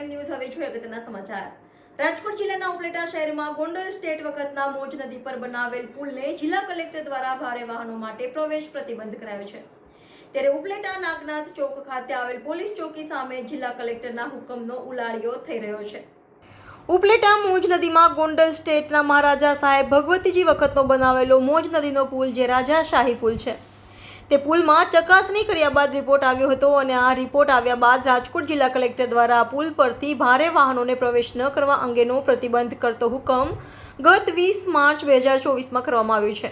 Prime news હવે જોઈએ અગત્યના સમાચાર. રાજકોટ જિલ્લાના ઉપલેટા શહેરમાં ગોંડલ સ્ટેટ વખતના મોજ નદી પર બનાવેલ પુલને જિલ્લા કલેક્ટર દ્વારા ભારે વાહનો માટે પ્રવેશ પ્રતિબંધ કરાયો છે. ત્યારે ઉપલેટા નાગનાથ ચોક ખાતે આવેલ પોલીસ ચોકી સામે જિલ્લા કલેક્ટરના હુકમનો ઉલાળ્યો થઈ રહ્યો છે. ઉપલેટા મોજ નદીમાં ગોંડલ સ્ટેટના મહારાજા સાહેબ ભગવતીજી વખતનો બનાવેલો મોજ નદીનો પુલ જે રાજાશાહી પુલ છે. તે પુલમાં ચકાસણી કર્યા બાદ રિપોર્ટ આવ્યો હતો અને આ રિપોર્ટ આવ્યા બાદ રાજકોટ જિલ્લા કલેક્ટર દ્વારા પુલ પરથી ભારે વાહનોને પ્રવેશ ન કરવા અંગેનો પ્રતિબંધ કરતો હુકમ ગત વીસ માર્ચ બે હજાર ચોવીસમાં કરવામાં આવ્યો છે.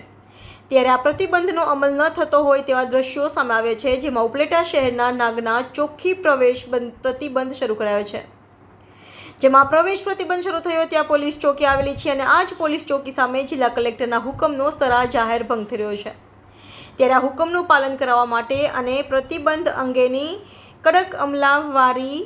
ત્યારે આ પ્રતિબંધનો અમલ ન થતો હોય તેવા દ્રશ્યો સામે આવે છે, જેમાં ઉપલેટા શહેરના નાગના ચોખ્ખી પ્રવેશ બંધ- પ્રતિબંધ શરૂ કરાયો છે. જેમાં પ્રવેશ પ્રતિબંધ શરૂ થયો ત્યાં પોલીસ ચોકી આવેલી છે અને આ જ પોલીસ ચોકી સામે જિલ્લા કલેક્ટરના હુકમનો સરા જાહેર ભંગ થઈ રહ્યો છે. આ હુકમનું પાલન કરાવવા માટે અને પ્રતિબંધ અંગેની કડક અમલાવારી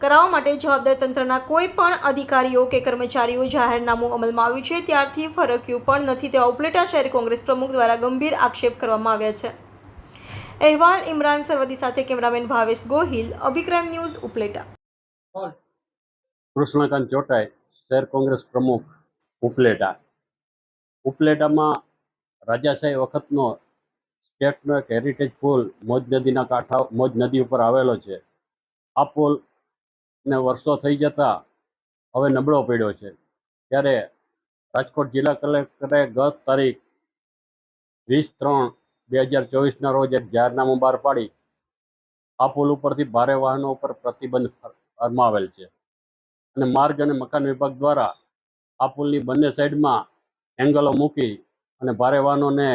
કરાવવા માટે જવાબદાર તંત્રના કોઈ પણ અધિકારીઓ કે કર્મચારીઓ જાહેરનામું અમલમાં આવ્યું છે. ત્યારથી ફરક્યું પણ નથી. તેવા ઉપલેટા શહેર કોંગ્રેસ પ્રમુખ દ્વારા ગંભીર આક્ષેપ કરવામાં આવ્યા છે. અહેવાલ ઇમરાન સરવદી સાથે કેમેરામેન ભાવેશ ગોહિલ, અભિક્રમ ન્યૂઝ, ઉપલેટા. કૃષ્ણકાંત ચોટાઈ શહેર કોંગ્રેસ પ્રમુખ ઉપલેટા. ઉપલેટામાં રાજાશાહી વખતનો સ્ટેટનો એક હેરિટેજ પુલ મોજ નદીના કાંઠા, મોજ નદી ઉપર આવેલો છે. આ પુલ ને વર્ષો થઈ જતા હવે નબળો પડ્યો છે. ત્યારે રાજકોટ જિલ્લા કલેક્ટરે ગત તારીખ વીસ ત્રણ બે હજાર ચોવીસના રોજ એક જાહેરનામું બહાર પાડી આ પુલ ઉપરથી ભારે વાહનો ઉપર પ્રતિબંધ ફરમાવેલ છે. અને માર્ગ અને મકાન વિભાગ દ્વારા આ પુલની બંને સાઈડમાં એંગલો મૂકી અને ભારે વાહનોને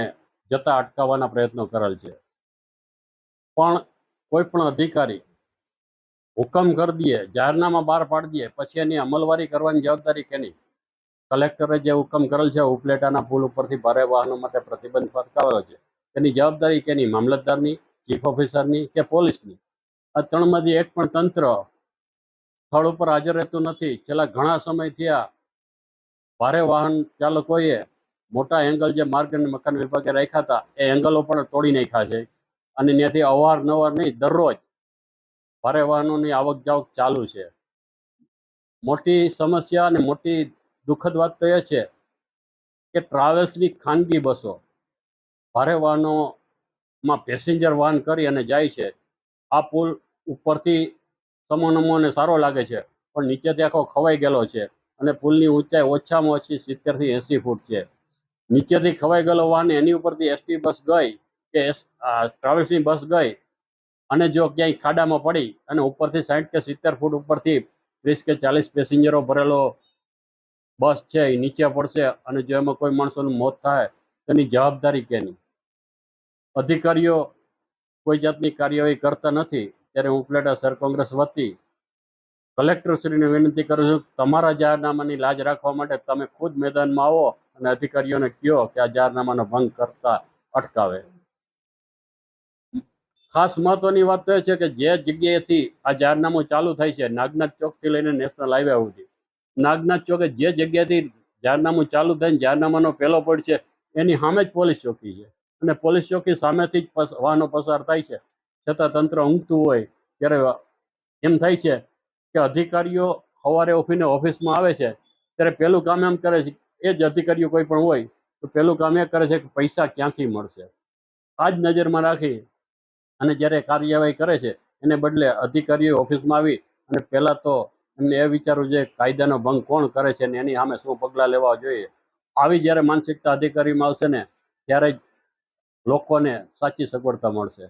જતા અટકાવવાના પ્રયત્નો કરેલ છે. પણ કોઈ પણ અધિકારી હુકમ કરી દે જાહેરનામા બહાર પાડી દે પછી એની અમલવારી કરવાની જવાબદારી કેની? કલેક્ટરે જે હુકમ કરેલ છે ઉપલેટાના પુલ ઉપરથી ભારે વાહનો માટે પ્રતિબંધ ફરકાવેલો છે. તેની જવાબદારી કેની? મામલતદારની, ચીફ ઓફિસરની કે પોલીસની? આ ત્રણમાંથી એક પણ તંત્ર સ્થળ ઉપર હાજર રહેતું નથી. છેલ્લા ઘણા સમયથી આ ભારે વાહન ચાલકોએ મોટા એંગલ જે માર્ગ અને મકાન વિભાગે રાખ્યા હતા, એ એંગલો પણ તોડી નાખ્યા છે. અને ત્યાંથી અવારનવાર નહીં, દરરોજ ભારે વાહનોની આવક જાવક ચાલુ છે. મોટી સમસ્યા અને મોટી દુઃખદ વાત તો એ છે કે ટ્રાવેલ્સની ખાનગી બસો ભારે વાહનોમાં પેસેન્જર વાહન કરી અને જાય છે. આ પુલ ઉપરથી સમોનમોને સારો લાગે છે, પણ નીચેથી આખો ખવાઈ ગયેલો છે અને પુલની ઊંચાઈ ઓછામાં ઓછી સિત્તેરથી એંસી ફૂટ છે. નીચેથી ખવાઈ ગયેલો વાહન એની ઉપરથી એસટી બસ ગઈ કે ટ્રાવેલ્સની બસ ગઈ અને જો ક્યાંય ખાડામાં પડી અને ઉપરથી સાઠ કે સિત્તેર ફૂટ ઉપરથી ત્રીસ કે ચાલીસ પેસેન્જરો ભરેલો બસ છે, એ નીચે પડશે અને જો એમાં કોઈ માણસોનું મોત થાય, તેની જવાબદારી કેની? અધિકારીઓ કોઈ જાતની કાર્યવાહી કરતા નથી, ત્યારે હું ઉપલેટા સર કોંગ્રેસ વતી કલેક્ટરશ્રીને વિનંતી કરું છું, તમારા જાહેરનામાની લાજ રાખવા માટે તમે ખુદ મેદાનમાં આવો અને અધિકારીઓને કયો કે આ જાહેરનામાનો ભંગ કરતા અટકાવે. ખાસ મહત્વની વાત એ છે કે જે જગ્યાએથી આ જાહેરનામું ચાલુ થાય છે, નાગનાથ ચોકથી લઈને નેશનલ હાઈવે સુધી. નાગનાથ ચોકે જે જગ્યાએથી જાહેરનામું ચાલુ થઈને જાહેરનામાનો પહેલો પડ છે, એની સામે જ પોલીસ ચોકી છે. અને પોલીસ ચોકી સામેથી જ વાહનો પસાર થાય છે. છતાં તંત્ર ઊંઘતું હોય ત્યારે એમ થાય છે કે અધિકારીઓ સવારે ઉઠીને ઓફિસમાં આવે છે, ત્યારે પહેલું કામ એમ કરે છે એ જ અધિકારીઓ કોઈ પણ હોય, તો પહેલું કામ એ કરે છે કે પૈસા ક્યાંથી મળશે? આ જ નજરમાં રાખી અને જ્યારે કાર્યવાહી કરે છે, એને બદલે અધિકારીઓ ઓફિસમાં આવી અને પહેલાં તો એમને એ વિચારવું જોઈએ કાયદાનો ભંગ કોણ કરે છે ને એની સામે શું પગલાં લેવા જોઈએ? આવી જ્યારે માનસિકતા અધિકારીમાં આવશે ને, ત્યારે જ લોકોને સાચી સગવડતા મળશે.